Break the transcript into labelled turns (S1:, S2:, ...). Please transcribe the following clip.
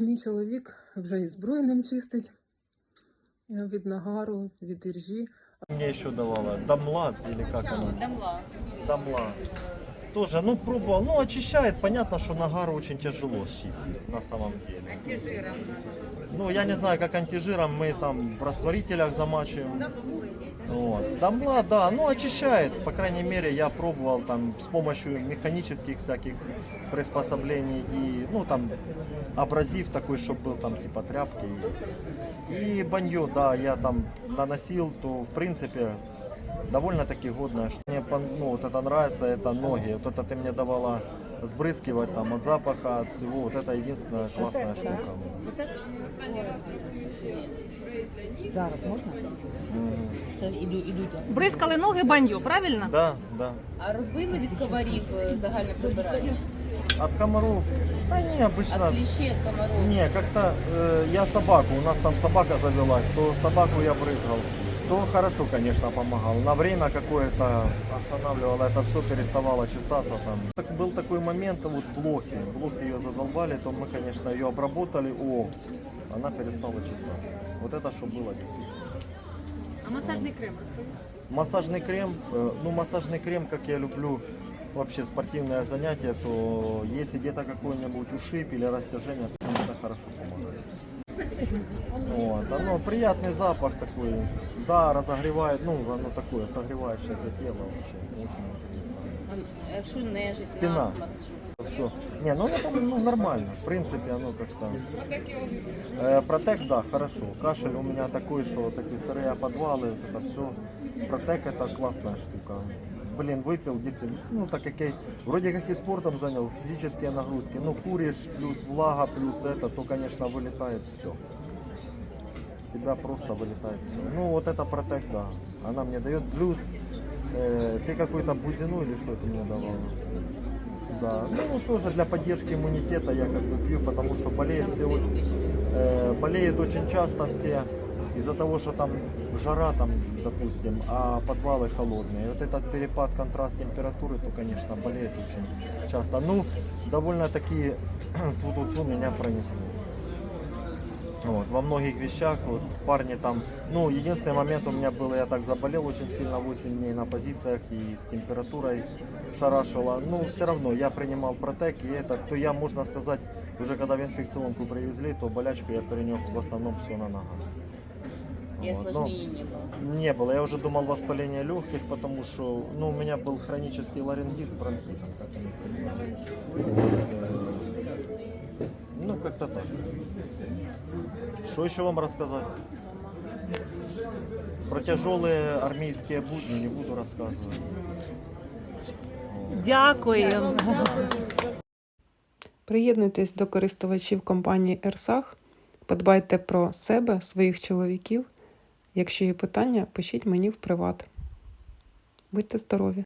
S1: мій чоловік вже і збройним чистить е, від нагару, від іржі.
S2: Мне еще давала Дамла или как она?
S3: Дамла.
S2: Дамла. Тоже, ну, пробовал. Ну, очищает. Понятно, что нагару очень тяжело счистить на самом деле.
S3: Антижиром
S2: Ну, я не знаю, как антижиром мы там в растворителях замачиваем. Вот. Дамла, да, ну очищает. По крайней мере, я пробовал там с помощью механических всяких приспособлений и, ну, там, абразив такой, чтобы был там типа тряпки. И банье, да, я там наносил, то в принципе довольно-таки годное. Что мне пон- ну, вот это нравится, это ноги. Вот это ты мне давала сбрызгивать там от запаха, от всего. Вот это единственная классная штука.
S4: Зараз можна?
S2: Мгм.
S4: Все, іду, іду.
S3: Бризкали ноги баньо, правильно?
S2: Да, да.
S5: А робили від комарів е, загальне прибирання?
S2: От комаров, да не,
S5: От
S2: обычно.
S5: кліщей, від комаров?
S2: Не, как-то э, я собаку, у нас там собака завелась, то собаку я брызгал. То хорошо, конечно, помогал. На время какое-то останавливало, это все переставало чесаться там. Так, был такой момент, вот блохи, блохи ее задолбали, то мы, конечно, ее обработали, о, она перестала чесаться. Вот это что было действительно.
S3: А масажний крем.
S2: Массажный крем, э, ну массажный крем, как я люблю вообще спортивное занятие, то если где-то какой-нибудь ушиб или растяжение, то это хорошо помогает. Вот, оно приятный запах такой, да, разогревает, ну оно такое, согревающее для тела вообще, очень интересно.
S5: А
S2: Спина. Все. Не, ну это ну, нормально. В принципе, оно как-то. Э, протек, да, хорошо. Кашель у меня такой, что такие сырые подвалы, вот это все. Протек это классная штука. Блин, выпил действительно. Ну, так как я вроде как и спортом занял, физические нагрузки. Ну, куришь, плюс влага, плюс это, то, конечно, вылетает все. С тебя просто вылетает все. Ну, вот это протек, да. Она мне дает. Плюс э, ты какую-то бузину или что ты мне давала? Да, ну тоже для поддержки иммунитета я как бы пью, потому что болеют все, э, болеют очень часто все из-за того, что там жара там, допустим, а подвалы холодные. Вот этот перепад контраст температуры, то, конечно, болеет очень часто. Ну, довольно-таки тут меня пронесло. Вот, во многих вещах, вот парни там, ну, единственный момент у меня был, я так заболел очень сильно 8 дней на позициях и с температурой шарашило. Ну, все равно я принимал протек, и это, то я, можно сказать, уже когда в инфекционку привезли, то болячку я перенес в основном все на ногах.
S5: І
S2: Вот, но-
S5: осложнений не було.
S2: не было. Я уже думал воспаление легких, потому что ну, у меня был хронический ларингит с бронхитом, как они признали. Э, Ну, как-то так. Что еще вам рассказать? Про тяжелые армейские будни не буду рассказывать.
S3: Дякую.
S1: Приєднуйтесь до користувачів компанії Ерсах, подбайте про себе, своїх чоловіків. Якщо є питання, пишіть мені в приват. Будьте здорові!